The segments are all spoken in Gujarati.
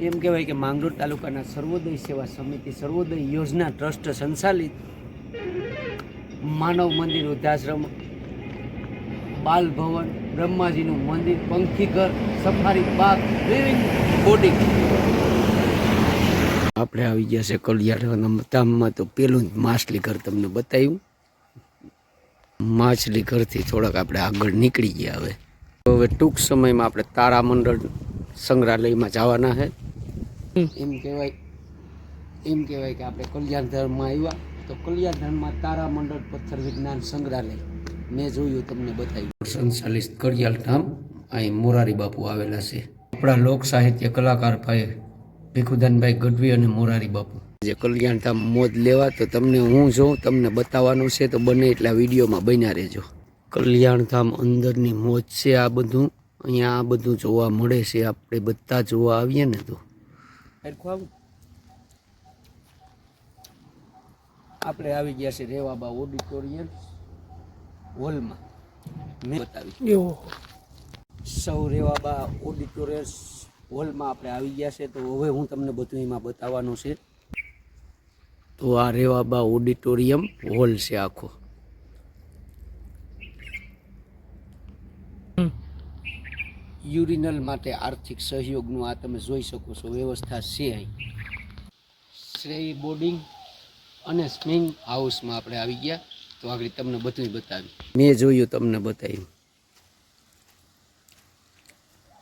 એમ કહેવાય કે માંગરોળ તાલુકાના સર્વોદય સેવા સમિતિ, સર્વોદય યોજના ટ્રસ્ટ સંચાલિત માનવ મંદિર વૃદ્ધાશ્રમ, બાલ ભવન, બ્રહ્માજીનું મંદિર પંખીઘર સફારી બાગ, વિવિધ બોર્ડિંગ આપણે આવી ગયા છે કલિયાણ ધામમાં તો પેલું માછલી ઘર તમને બતાવ્યું. માછલી ઘરથી થોડાક આપણે આગળ નીકળી ગયા હવે. હવે ટૂંક સમયમાં આપણે તારામંડળ સંગ્રહાલયમાં જવાના છે. એમ કહેવાય એમ કહેવાય કે આપણે કલ્યાણ ધર્મમાં આવ્યા. તો કલ્યાણ ધર્મમાં તારામંડળ પથ્થર વિજ્ઞાન સંગ્રહાલય. મેં જોયું તમને બતાવ્યું. સંચાલિત કડિયાલ ધામ અહીં મોરારી બાપુ આવેલા છે. આપણા લોક સાહિત્ય કલાકાર ભાઈ ભીખુદાનભાઈ ગઢવી અને મોરારી બાપુ. જે કલ્યાણ ધામ મોજ લેવા તો તમને હું જોઉં તમને બતાવવાનું છે તો બને એટલા વિડીયોમાં બન્યા રહેજો. કલ્યાણ ધામ અંદરની મોજ છે આ બધું. અહીંયા આ બધું જોવા મળે છે. આપણે બધા જોવા આવીએ ને તો. આપણે આવી ગયા છે રેવાબા ઓડિટોરિયમ હોલમાં. મેં બતાવી. સૌ રેવાબા ઓડિટોરિયમ હોલમાં આપણે આવી ગયા છે. તો હવે હું તમને બધું એમાં બતાવવાનું છે. તો આ રેવાબા ઓડિટોરિયમ હોલ છે આખો. યુરિનલ માટે આર્થિક સહયોગનું આ તમે જોઈ શકો છો, વ્યવસ્થા છે અહીં. શ્રેય બોર્ડિંગ અને સ્વિંગ હાઉસમાં આપણે આવી ગયા. તો આગળ તમને બધું બતાવી મેં જોયું તમને બતાવ્યું.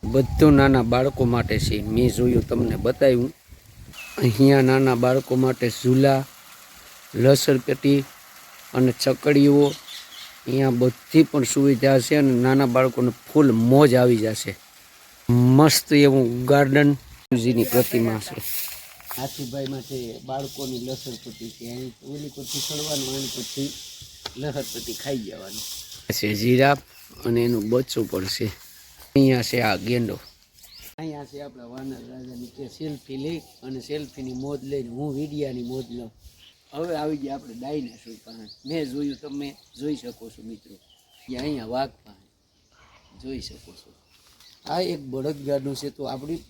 બધું નાના બાળકો માટે છે. મેં જોયું તમને બતાવ્યું. અહીંયા નાના બાળકો માટે ઝૂલા લસણપેટી અને ચકડીઓ અહીંયા બધી પણ સુવિધા છે અને નાના બાળકોને ફૂલ મોજ આવી જશે. મસ્ત એવું ગાર્ડન જીની પ્રતિમા છે હાથીભાઈ માટે બાળકોની લસરપટ્ટી છે અહીં ઓલી પરથી ચડવાનું એની પછી લસરપટ્ટી ખાઈ જવાની. છે જીરાફ અને એનું બચ્ચું પણ છે. અહીંયા છે આ ગેંડો. અહીંયા છે આપણા વાનર રાજાની કે સેલ્ફી લઈ અને સેલ્ફીની મોજ લઈને હું વિડિયાની મોજ લઉં. હવે આવી ગયા આપણે ડાયનાસોર પાસે મેં જોયું, તમે જોઈ શકો છો મિત્રો. કે અહીંયા વાઘ પાસે જોઈ શકો છો. આ એક બળદગાડું છે તો આપણી,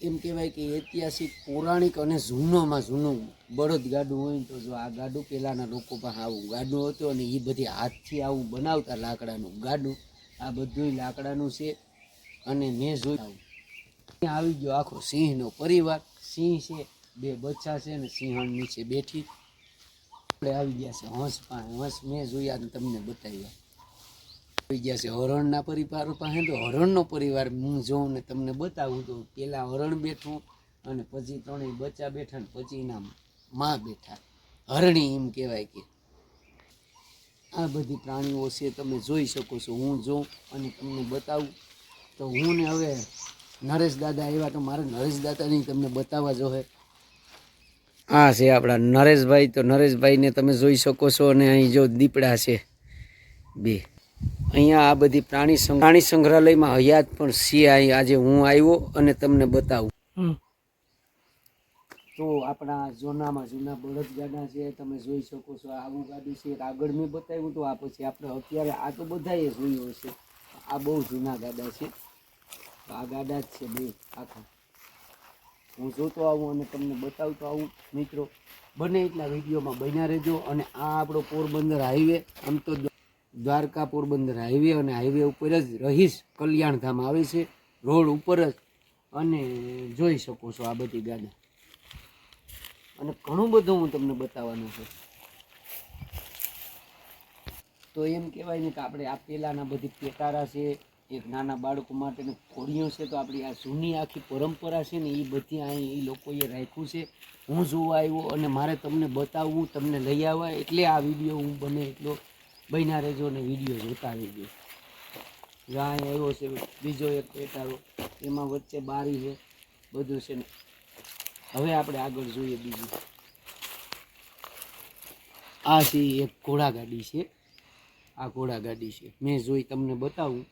એમ કહેવાય કે ઐતિહાસિક, પૌરાણિક અને જૂનોમાં જૂનું બળદગાડું હોય ને તો જો આ ગાડું પહેલાંના લોકો પાસે આવું ગાડું હતું અને એ બધી હાથથી આવું બનાવતા લાકડાનું ગાડું. આ બધું લાકડાનું છે અને મેં જોયું. આવી ગયો આખો સિંહનો પરિવાર. સિંહ છે, બે બચ્ચા છે અને સિંહણ નીચે બેઠી. આપણે આવી ગયા છે હંસ પાસે હંસ મેં જોયા ને તમને બતાવ્યા. આવી ગયા છે હરણના પરિવાર પાસે તો હરણનો પરિવાર હું જોઉં ને તમને બતાવું તો પેલા હરણ બેઠું અને પછી ત્રણેય બચ્ચા બેઠા ને પછી એના માં બેઠા. હરણી એમ કહેવાય કે. આ બધી પ્રાણીઓ છે તમે જોઈ શકો છો, હું જોઉં અને તમને બતાવું. તો હું ને હવે નરેશ દાદા આવ્યા તો મારે નરેશ દાદાની તમને બતાવવા જોહે આ છે આપણા નરેશભાઈ. તો નરેશભાઈને તમે જોઈ શકો છો અને અહીં જો દીપડા છે બે. અહીંયા આ બધી પ્રાણી પ્રાણી સંગ્રહાલયમાં હયાત પણ છે અહીં. આજે હું આવ્યો અને તમને બતાવું. તો આપણા જૂનામાં જૂના બળદગાડા છે. તમે જોઈ શકો છો આવું ગાડી છે. આગળ મેં બતાવ્યું તો આ પછી આપણે અત્યારે આ તો બધાએ જોયું હશે. આ બહુ જૂના ગાડા છે. આ ગાડા જ છે બે આખા. હું જોતો આવું અને તમને બતાવતો આવું. મિત્રો, બને એટલા વિડીયોમાં બન્યા રહેજો અને આ આપણો પોરબંદર હાઈવે, આમ તો દ્વારકા પોરબંદર હાઈવે અને હાઈવે ઉપર જ રહીશ. કલ્યાણધામ આવે છે, રોડ ઉપર જ. અને જોઈ શકો છો આ બધી ગાડા. અને ઘણું બધું હું તમને બતાવવાનું છું. તો એમ કહેવાય ને કે આપણે આ પેલાના બધી પેટારા છે એક નાના બાળકો માટેની ખોડીઓ છે, તો આપણી આ જૂની આખી પરંપરા છે ને, એ બધી અહીં એ લોકોએ રાખ્યું છે. હું જોવા આવ્યો અને મારે તમને બતાવવું, તમને લઈ આવવા, એટલે આ વીડિયો હું બને એટલો બન્યા રહેજો અને વીડિયો જોતા રહેજો. જો આવ્યો છે, બીજો એક પેટારો એમાં વચ્ચે બારી છે, બધું છે ને. હવે આપણે આગળ જોઈએ બીજું. આ છે એક ઘોડાગાડી છે, આ ઘોડાગાડી છે. મેં જોઈ તમને બતાવું.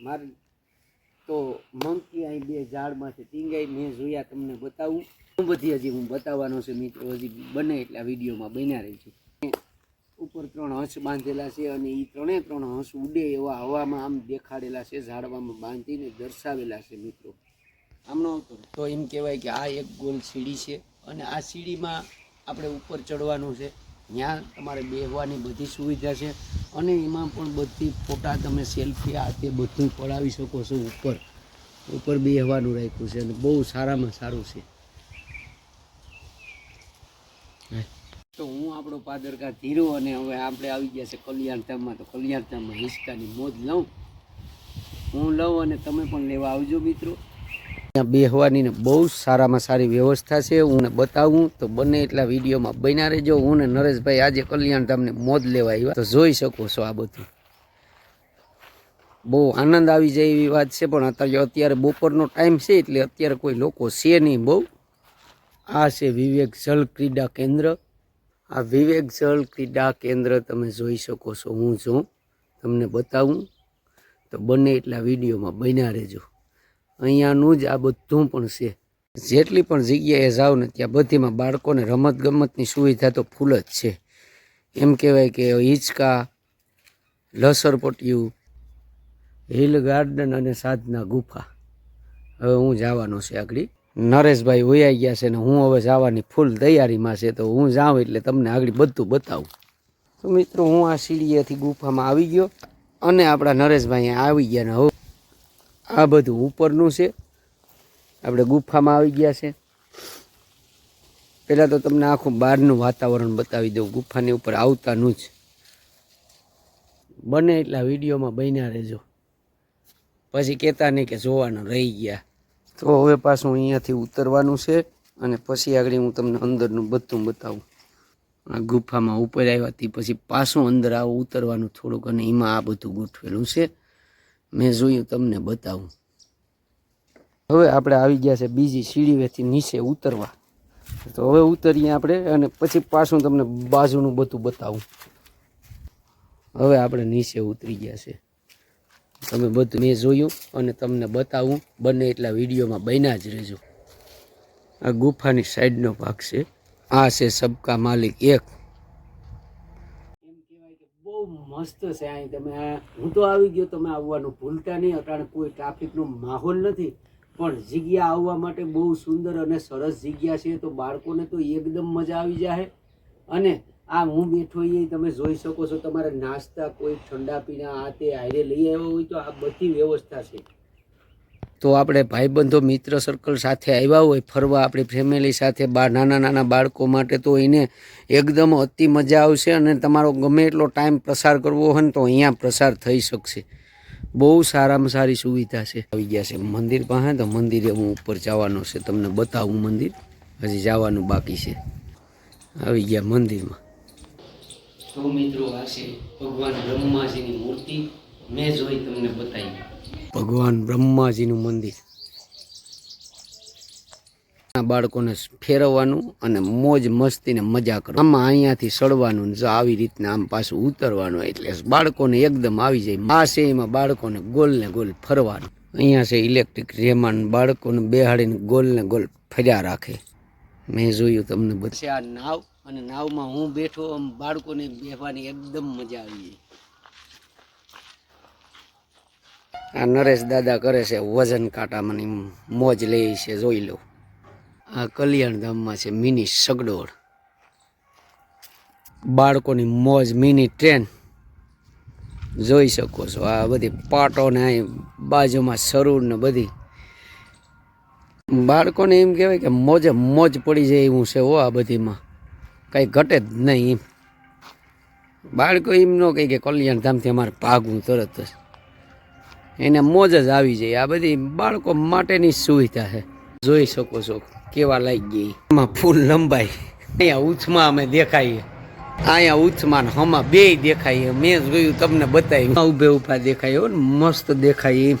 મારે તો મંકી અહીં બે ઝાડમાંથી ટીંગાઈ મેં જોયા, તમને બતાવું. ઘણું બધી હજી હું બતાવવાનો છે મિત્રો. હજી બને એટલા વિડીયોમાં બન્યા રહી છું. ઉપર ત્રણ હંસ બાંધેલા છે અને એ ત્રણે ત્રણ હંસ ઉડે એવા હવામાં આમ દેખાડેલા છે, ઝાડવામાં બાંધીને દર્શાવેલા છે મિત્રો. આમનો તો એમ કહેવાય કે આ એક ગોલ સીડી છે અને આ સીડીમાં આપણે ઉપર ચડવાનું છે. ત્યાં તમારે બેહવાની બધી સુવિધા છે. અને એમાં પણ બધી ફોટા તમે સેલ્ફી આ તે બધું પડાવી શકો છો ઉપર. ઉપર બેહવાનું રાખ્યું છે અને બહુ સારામાં સારું છે. તો હું આપણો પાદરકા ધીરો અને હવે આપણે આવી ગયા છે કલ્યાણધામમાં. તો કલ્યાણધામમાં હિંચકાની મોજ લઉં. હું લઉં અને તમે પણ લેવા આવજો મિત્રો. ત્યાં બેહવાની બહુ સારામાં સારી વ્યવસ્થા છે. હું બતાવું તો બંને એટલા વિડીયોમાં બન્યા રહેજો. હું ને નરેશભાઈ આજે કલ્યાણ તમને મોજ લેવા આવ્યા. તો જોઈ શકો છો આ બધું. બહુ આનંદ આવી જાય એવી વાત છે, પણ અત્યારે અત્યારે બપોરનો ટાઈમ છે એટલે અત્યારે કોઈ લોકો છે નહીં બહુ. આ છે વિવેક જળ ક્રીડા કેન્દ્ર. આ વિવેક જળ ક્રીડા કેન્દ્ર તમે જોઈ શકો છો. હું જોઉં, તમને બતાવું. તો બંને એટલા વિડીયોમાં બન્યા રહેજો. અહીંયાનું જ આ બધું પણ છે. જેટલી પણ જગ્યાએ જાઓ ને ત્યાં બધીમાં બાળકોને રમત ગમતની સુવિધા તો ફૂલ જ છે. એમ કહેવાય કે હિંચકા લસરપટ્યું હિલ ગાર્ડન અને સાધના ગુફા. હવે હું જવાનો છે આગળ. નરેશભાઈ વૈયા ગયા છે ને હું હવે જવાની ફૂલ તૈયારીમાં છે તો હું જાઉં એટલે તમને આગળ બધું બતાવું. તો મિત્રો હું આ સીડીએથી ગુફામાં આવી ગયો અને આપણા નરેશભાઈ આવી ગયા ને હવે આ બધું ઉપરનું છે. આપણે ગુફામાં આવી ગયા છે. પહેલાં તો તમને આખું બહારનું વાતાવરણ બતાવી દઉં. ગુફાની ઉપર આવતાનું જ. બને એટલા વિડીયોમાં બન્યા રહેજો. પછી કહેતા નહીં કે જોવાનું રહી ગયા. તો હવે પાછું અહીંયાથી ઉતરવાનું છે અને પછી આગળ હું તમને અંદરનું બધું બતાવું. આ ગુફામાં ઉપર આવ્યા પછી પાછું અંદર આવું ઉતરવાનું થોડુંક અને એમાં આ બધું ગોઠવેલું છે. મેં જોયું, તમને બતાવું. હવે આપણે આવી ગયા છે બીજી સીડીએથી નીચે ઉતરવા. તો હવે ઉતરીએ આપણે અને પછી પાછું તમને બાજુનું બધું બતાવું. હવે આપણે નીચે ઉતરી ગયા છે. તમે બધું મેં જોયું અને તમને બતાવું. બંને એટલા વિડીયોમાં બન્યા જ રહેજો. આ ગુફાની સાઈડનો ભાગ છે. આ છે સબકા માલિક એક એમ કહેવાય કે બહુ મસ્ત છે અહીં તમે હું તો આવી ગયો, તમે આવવાનું ભૂલતા નહીં કારણ કોઈ ટ્રાફિકનો માહોલ નથી. પણ જગ્યા આવવા માટે બહુ સુંદર અને સરસ જગ્યા છે, તો બાળકોને તો એકદમ મજા આવી જાય અને આ હું બેઠો એ તમે જોઈ શકો છો, તમારે નાસ્તા, કોઈ ઠંડા પીણા, આ તે હારે લઈ આવ્યો હોય તો આ બધી વ્યવસ્થા છે. તો આપણે ભાઈબંધો મિત્ર સર્કલ સાથે આવ્યા હોય, ફરવા આપણી ફેમિલી સાથે, બા નાના નાના બાળકો માટે, તો એને એકદમ અતિ મજા આવશે અને તમારો ગમે એટલો ટાઈમ પ્રસાર કરવો હોય ને તો અહીંયા પ્રસાર થઈ શકશે. બહુ સારામાં સારી સુવિધા છે. આવી ગયા છે મંદિર પાસે, તો મંદિરે હું ઉપર જવાનો છે. તમને બતાવું મંદિર. હજી જવાનું બાકી છે. આવી ગયા મંદિરમાં. તો મિત્રો, આ છે ભગવાન બ્રહ્માજીની મૂર્તિ. મેં જોઈ તમને બતાવી. ભગવાન બ્રહ્માજીનું મંદિર. બાળકોને ફેરવવાનું અને મોજ મસ્તીને મજા કરો આમાં અહીંયાથી સડવાનું જો આવી રીતના આમ પાછું ઉતરવાનું એટલે બાળકોને એકદમ આવી જાય. આ છે બાળકોને ગોલ ને ગોલ ફરવાનું. અહીંયા છે ઇલેક્ટ્રિક રેમાન બાળકોને બેહાડીને ગોલ ને ગોલ ફર્યા રાખે. મેં જોયું તમને બધું આ નાવ અને નાવમાં હું બેઠો આમ બાળકોને બેહવાની એકદમ મજા આવી જાય. આ નરેશ દાદા કરે છે વજન કાંટામાંની મોજ લે છે, જોઈ લો. આ કલ્યાણધામમાં છે મિની સગડોળ. બાળકોની મોજ, મિની ટ્રેન. જોઈ શકો છો, આ બધી પાટો ને અહીં બાજુમાં સરૂર ને બધી. બાળકોને એમ કહેવાય કે મોજે મોજ પડી જાય એવું છે હો આ બધીમાં. કંઈ ઘટે જ નહીં એમ. બાળકો એમ ન કહે કે કલ્યાણધામથી અમારે ભાગવું તરત જ. એને મોજ જ આવી જાય. આ બધી બાળકો માટેની સુવિધા છે. જોઈ શકો છો કેવા લાગી ગઈ એમાં ફૂલ લંબાઈ. અહીંયા ઉથમાં અમે દેખાઈએ. અહીંયા ઉથમાં હમા બે દેખાઈએ. મેં જોયું તમને બતાવ્યું. ઉભે ઊભા દેખાય. મસ્ત દેખાય એમ.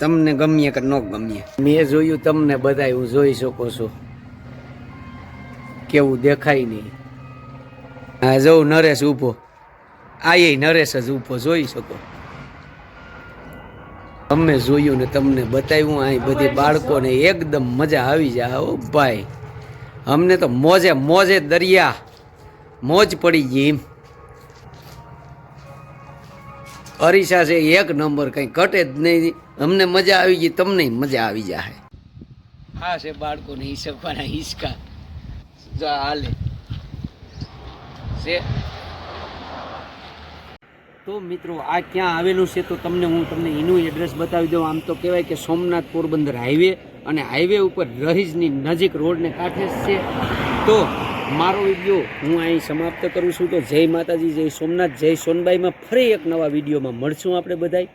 તમને ગમીએ કે ન ગમીએ? મેં જોયું તમને બતાવ્યું જોઈ શકો છો. કેવું દેખાય નહીં હા જવું નરેશ ઊભો. આ નરેશ જ ઊભો, જોઈ શકો. અમે જોયું ને તમને બતાવ્યું અહીં બધી બાળકોને એકદમ મજા આવી જાય. ભાઈ અમને તો મોજે મોજે દરિયા મોજ પડી ગઈ એમ. અરીસા છે એક નંબર કંઈ ઘટે જ નહીં. અમને મજા આવી ગઈ તમને મજા આવી જાય હા છે બાળકોને હિસકવાના હિસકા હાલે. છે. તો મિત્રો, આ ક્યાં આવેલું છે તો તમને હું તમને એનું એડ્રેસ બતાવી દઉં. આમ તો કહેવાય કે સોમનાથ પોરબંદર હાઈવે અને હાઈવે ઉપર રહીજની નજીક રોડને કાંઠે છે. તો મારો વીડિયો હું અહીં સમાપ્ત કરું છું. તો જય માતાજી, જય સોમનાથ, જય સોનબાઈમાં ફરી એક નવા વિડીયોમાં મળશું આપણે બધાય.